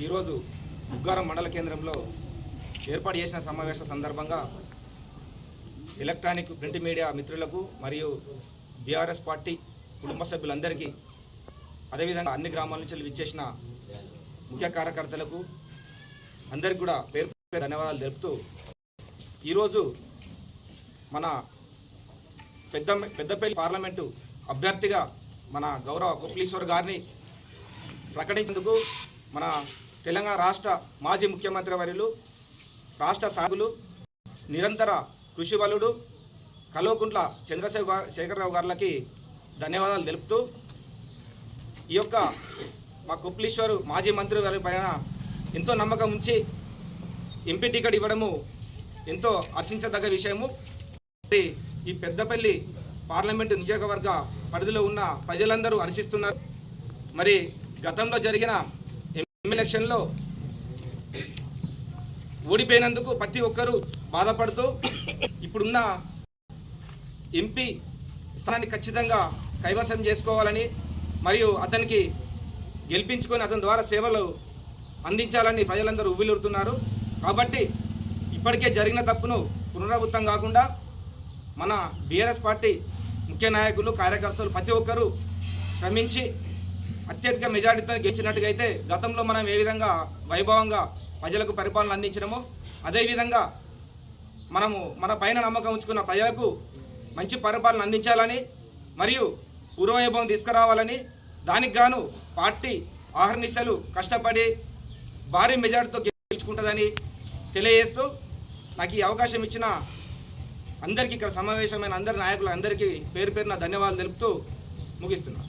ఈరోజు ముగ్గారం మండల కేంద్రంలో ఏర్పాటు చేసిన సమావేశ సందర్భంగా ఎలక్ట్రానిక్ ప్రింట్ మీడియా మిత్రులకు మరియు బీఆర్ఎస్ పార్టీ కుటుంబ సభ్యులందరికీ అదేవిధంగా అన్ని గ్రామాల నుంచి విచ్చేసిన ముఖ్య కార్యకర్తలకు అందరికీ కూడా పేరు పేరు ధన్యవాదాలు తెలుపుతూ ఈరోజు మన పెద్ద పెద్దపల్లి పార్లమెంటు అభ్యర్థిగా మన గౌరవ కొప్లీశ్వర్ గారిని ప్రకటించేందుకు మన తెలంగాణ రాష్ట్ర మాజీ ముఖ్యమంత్రి వర్యులు రాష్ట్ర సాగులు నిరంతర కృషి బలుడు కల్వకుంట్ల చంద్రశేఖర్ శేఖరరావు గారికి ధన్యవాదాలు తెలుపుతూ ఈ యొక్క మా కుప్లీశ్వరు మాజీ మంత్రి గారి పైన ఎంతో నమ్మకం ఉంచి ఎంపీ టికెట్ ఇవ్వడము ఎంతో హర్షించదగ్గ విషయము. ఈ పెద్దపల్లి పార్లమెంటు నియోజకవర్గ పరిధిలో ఉన్న ప్రజలందరూ హర్షిస్తున్నారు. మరి గతంలో జరిగిన ఎమ్మెల్యే ఎలక్షన్లో ఓడిపోయినందుకు ప్రతి ఒక్కరూ బాధపడుతూ ఇప్పుడున్న ఎంపీ స్థానాన్ని ఖచ్చితంగా కైవసం చేసుకోవాలని మరియు అతనికి గెలిపించుకొని అతని ద్వారా సేవలు అందించాలని ప్రజలందరూ ఉవ్విలురుతున్నారు. కాబట్టి ఇప్పటికే జరిగిన తప్పును పునరావృతం కాకుండా మన బీఆర్ఎస్ పార్టీ ముఖ్య నాయకులు కార్యకర్తలు ప్రతి ఒక్కరూ శ్రమించి అత్యధిక మెజారిటీతో గెలిచినట్టుగైతే అయితే గతంలో మనం ఏ విధంగా వైభవంగా ప్రజలకు పరిపాలన అందించడమో అదేవిధంగా మనము మన పైన నమ్మకం ఉంచుకున్న ప్రజలకు మంచి పరిపాలన అందించాలని మరియు పూర్వవైభవం తీసుకురావాలని దానికి గాను పార్టీ ఆహర్నిశలు కష్టపడి భారీ మెజార్టీతో గెలుచుకుంటుందని తెలియజేస్తూ నాకు ఈ అవకాశం ఇచ్చిన అందరికీ ఇక్కడ సమావేశమైన అందరి నాయకులు అందరికీ పేరు పేరున ధన్యవాదాలు తెలుపుతూ ముగిస్తున్నాను